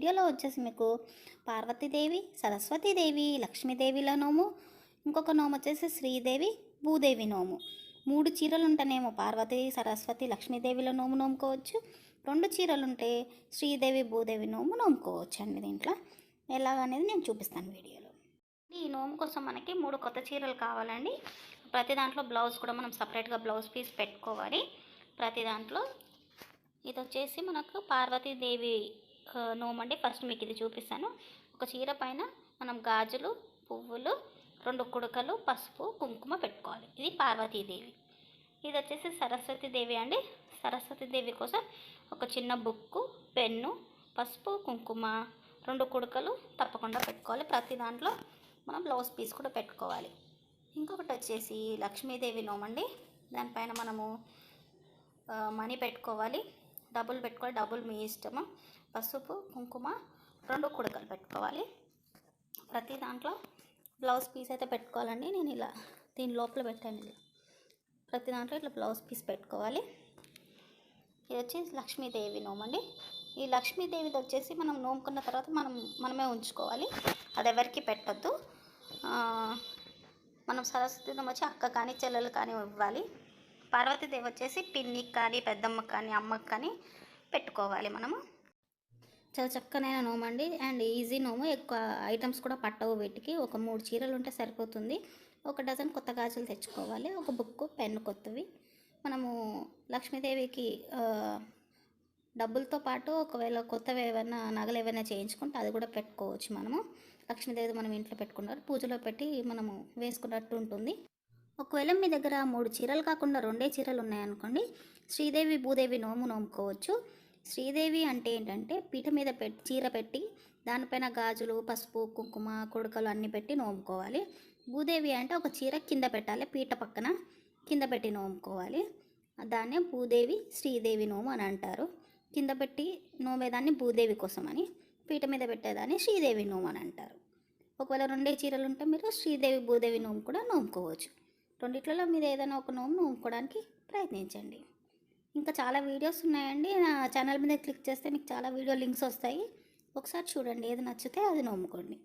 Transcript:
వీడియోలో వచ్చేసి మీకు పార్వతీదేవి సరస్వతీదేవి లక్ష్మీదేవిల నోము ఇంకొక నోము వచ్చేసి శ్రీదేవి భూదేవి నోము. మూడు చీరలు ఉంటేనేమో పార్వతి సరస్వతి లక్ష్మీదేవిల నోము నోముకోవచ్చు. రెండు చీరలు ఉంటే శ్రీదేవి భూదేవి నోము నోముకోవచ్చు అండి దీంట్లో. ఎలాగనేది నేను చూపిస్తాను వీడియోలో. ఈ నోము కోసం మనకి మూడు కొత్త చీరలు కావాలండి. ప్రతి దాంట్లో బ్లౌజ్ కూడా మనం సపరేట్గా బ్లౌజ్ పీస్ పెట్టుకోవాలి. ప్రతి దాంట్లో ఇది వచ్చేసి మనకు పార్వతీదేవి నోమండి. అండి ఫస్ట్ మీకు ఇది చూపిస్తాను. ఒక చీర పైన మనం గాజులు పువ్వులు రెండు కుడకలు పసుపు కుంకుమ పెట్టుకోవాలి. ఇది పార్వతీదేవి. ఇది వచ్చేసి సరస్వతీదేవి అండి. సరస్వతీదేవి కోసం ఒక చిన్న బుక్కు పెన్ను పసుపు కుంకుమ రెండు కుడకలు తప్పకుండా పెట్టుకోవాలి. ప్రతి దాంట్లో మనం బ్లౌజ్ పీస్ కూడా పెట్టుకోవాలి. ఇంకొకటి వచ్చేసి లక్ష్మీదేవి నోమండి. దానిపైన మనము మనీ పెట్టుకోవాలి. డబ్బులు పెట్టుకోవాలి. డబ్బులు మీ ఇష్టము. పసుపు కుంకుమ రెండు కుడకలు పెట్టుకోవాలి. ప్రతి దాంట్లో బ్లౌజ్ పీస్ అయితే పెట్టుకోవాలండి. నేను ఇలా దీని లోపల పెట్టాను. ఇది ప్రతి దాంట్లో ఇట్లా బ్లౌజ్ పీస్ పెట్టుకోవాలి. ఇది వచ్చి లక్ష్మీదేవి నోమండి ఈ లక్ష్మీదేవిది వచ్చేసి మనం నోముకున్న తర్వాత మనం మనమే ఉంచుకోవాలి. అది ఎవరికి పెట్టద్దు. మనం సరస్వతి వచ్చి అక్క కానీ చెల్లెలు కానీ ఇవ్వాలి. పార్వతీదేవి వచ్చేసి పిన్నికి కానీ పెద్దమ్మకి కానీ అమ్మకి కానీ పెట్టుకోవాలి మనము. చాలా చక్కనైన నోము అండి. అండ్ ఈజీ నోము. ఎక్కువ ఐటమ్స్ కూడా పట్టవు వీటికి. ఒక మూడు చీరలు ఉంటే సరిపోతుంది. ఒక డజన్ కొత్త గాజులు తెచ్చుకోవాలి. ఒక బుక్ పెన్ను కొత్తవి. మనము లక్ష్మీదేవికి డబ్బులతో పాటు ఒకవేళ కొత్తవి ఏమైనా నగలు ఏమైనా చేయించుకుంటే అది కూడా పెట్టుకోవచ్చు మనము. లక్ష్మీదేవి మనం ఇంట్లో పెట్టుకున్నారు పూజలో పెట్టి మనము వేసుకున్నట్టు ఉంటుంది. ఒకవేళ మీ దగ్గర మూడు చీరలు కాకుండా రెండే చీరలు ఉన్నాయనుకోండి శ్రీదేవి భూదేవి నోము నోముకోవచ్చు. శ్రీదేవి అంటే ఏంటంటే పీట మీద పెట్టి చీర పెట్టి దానిపైన గాజులు పసుపు కుంకుమ కొడుకలు అన్నీ పెట్టి నోముకోవాలి. భూదేవి అంటే ఒక చీర కింద పెట్టాలి పీట పక్కన కింద పెట్టి నోముకోవాలి. దాన్నే భూదేవి శ్రీదేవి నోము అని అంటారు. కింద పెట్టి నోమేదాన్ని భూదేవి కోసం అని పీట మీద పెట్టేదాన్ని శ్రీదేవి నోము అని అంటారు. ఒకవేళ రెండే చీరలు ఉంటే మీరు శ్రీదేవి భూదేవి నోము కూడా నోముకోవచ్చు. రెండిట్లలో మీరు ఏదైనా ఒక నోము నోముకోవడానికి ప్రయత్నించండి. ఇంకా చాలా వీడియోస్ ఉన్నాయండి. నా ఛానల్ మీద క్లిక్ చేస్తే మీకు చాలా వీడియో లింక్స్ వస్తాయి. ఒకసారి చూడండి ఏది నచ్చితే అది నోముకోండి.